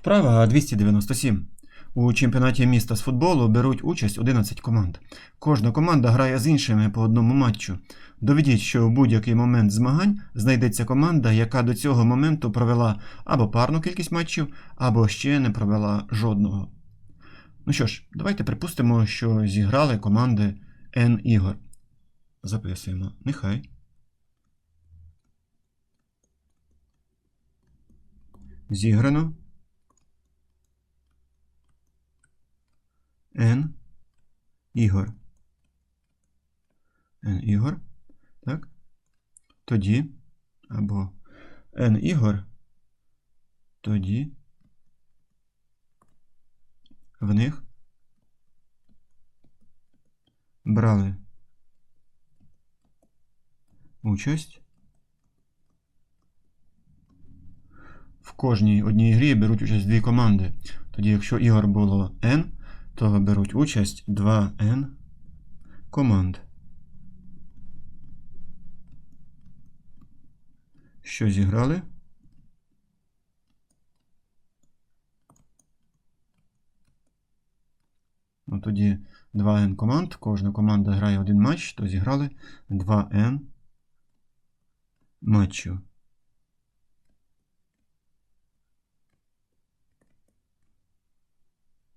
Вправа 297. У чемпіонаті міста з футболу беруть участь 11 команд. Кожна команда грає з іншими по одному матчу. Доведіть, що в будь-який момент змагань знайдеться команда, яка до цього моменту провела або парну кількість матчів, або ще не провела жодного. Ну що ж, давайте припустимо, що зіграли команди N ігор. Записуємо. Нехай. Зіграно. N ігор. N ігор. Так. Тоді. Або N ігор. Тоді. В них брали участь. В кожній одній грі беруть участь дві команди. Тоді, якщо ігор було N, то беруть участь 2N команд. Що зіграли? Ну, тоді 2N команд. Кожна команда грає один матч, то зіграли 2N матчів.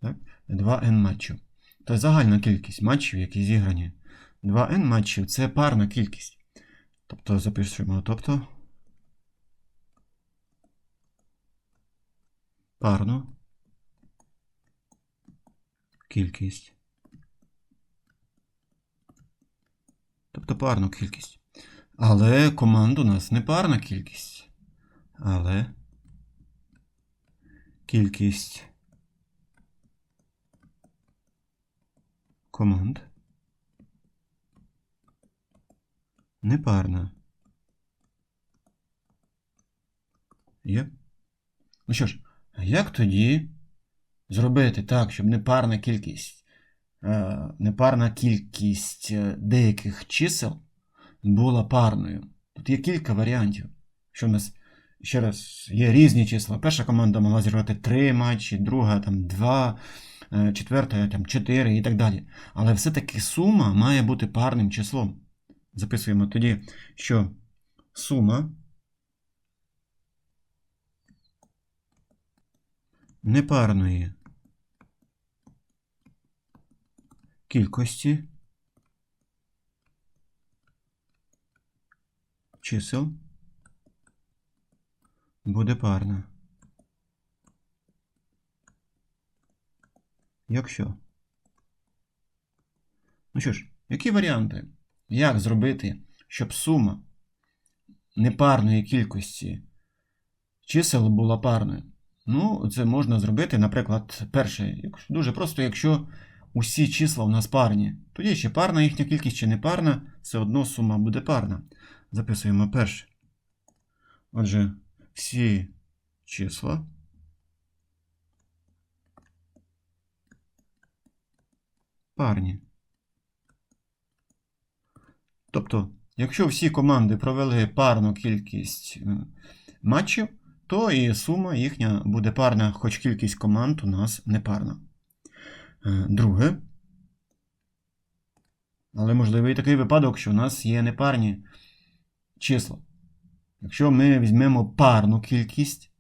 Так? 2N матчів. Тобто загальна кількість матчів, які зіграні. 2N матчів це парна кількість. Тобто запишемо, тобто парну кількість. Тобто парну кількість. Але команд у нас не парна кількість. Але кількість команд непарна. Є? Ну що ж, а як тоді зробити так, щоб непарна кількість, е, непарна кількість е, деяких чисел була парною? Тут є кілька варіантів. Що в нас ще раз є різні числа. Перша команда могла зіграти 3 матчі, друга там 2, е, четверта там 4 і так далі. Але все-таки сума має бути парним числом. Записуємо тоді, що сума непарної кількості чисел буде парна. Якщо. Ну що ж, які варіанти? Як зробити, щоб сума непарної кількості чисел була парною? Ну, це можна зробити, наприклад, перше, дуже просто, якщо усі числа у нас парні. Тоді чи парна їхня кількість, чи не парна, все одно сума буде парна. Записуємо перше. Отже, всі числа парні. Тобто, якщо всі команди провели парну кількість е, матчів, то і сума їхня буде парна, хоч кількість команд у нас не парна. Е, Друге. Але можливий такий випадок, що у нас є непарні числа. Якщо ми візьмемо парну кількість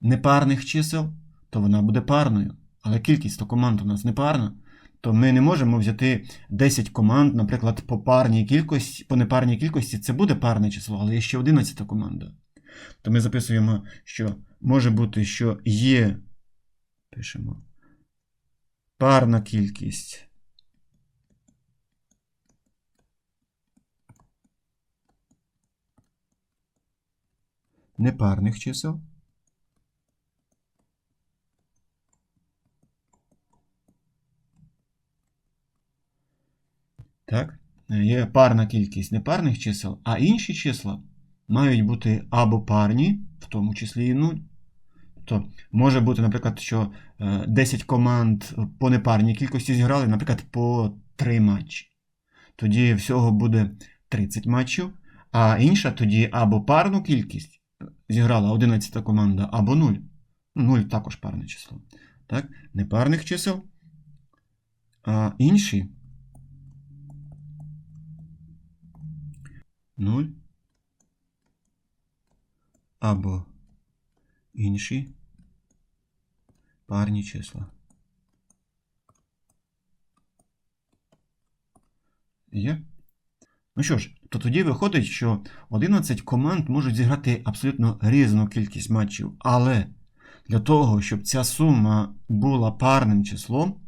непарних чисел, то вона буде парною. Але кількість то команд у нас не парна, то ми не можемо взяти 10 команд, наприклад, по парній кількості, по непарній кількості це буде парне число, але є ще 11 команда. То ми записуємо, що може бути, що є, пишемо, парна кількість. Непарних чисел. Так? Є парна кількість непарних чисел, а інші числа мають бути або парні, в тому числі і 0. Тобто може бути, наприклад, що е, 10 команд по непарній кількості зіграли, наприклад, по 3 матчі. Тоді всього буде 30 матчів, а інша тоді або парну кількість зіграла 11 команда, або 0. 0 також парне число. Так? Непарних чисел. А інші 0 або інші парні числа. Є? Ну що ж, то тоді виходить, що 11 команд можуть зіграти абсолютно різну кількість матчів, але для того, щоб ця сума була парним числом,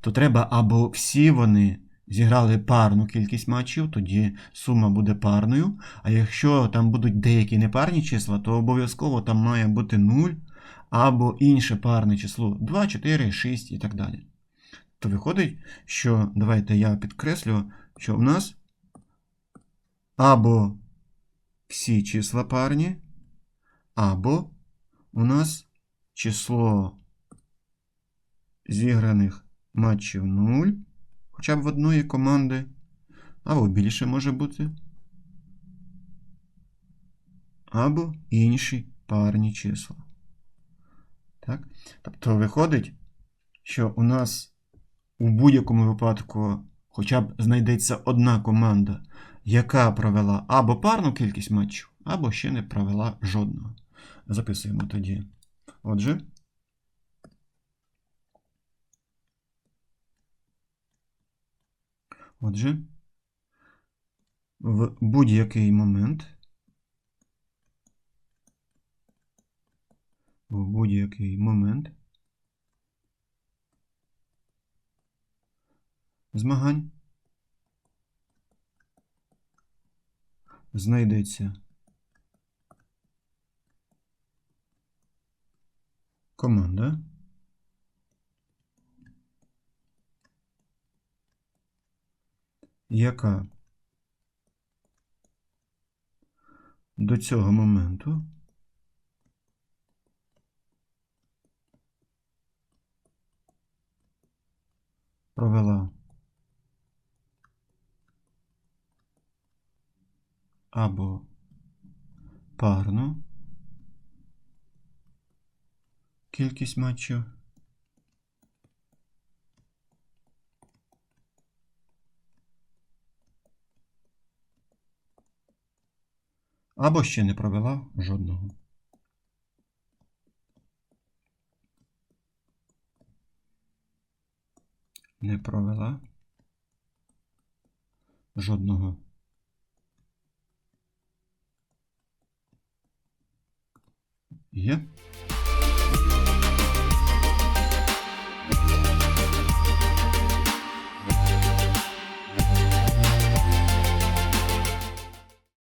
то треба або всі вони зіграли парну кількість матчів, тоді сума буде парною. А якщо там будуть деякі непарні числа, то обов'язково там має бути 0 або інше парне число 2, 4, 6 і так далі. То виходить, що давайте я підкреслю, що в нас або всі числа парні, або у нас число зіграних матчів 0, хоча б в одної команди, або більше може бути, або інші парні числа. Так? Тобто виходить, що у нас у будь-якому випадку хоча б знайдеться одна команда, яка провела або парну кількість матчів, або ще не провела жодного. Записуємо тоді. Отже. Отже, в будь-який момент. В будь-який момент змагань знайдеться команда, яка до цього моменту провела або парну кількість матчів, або ще не провела жодного. Не провела жодного. Є.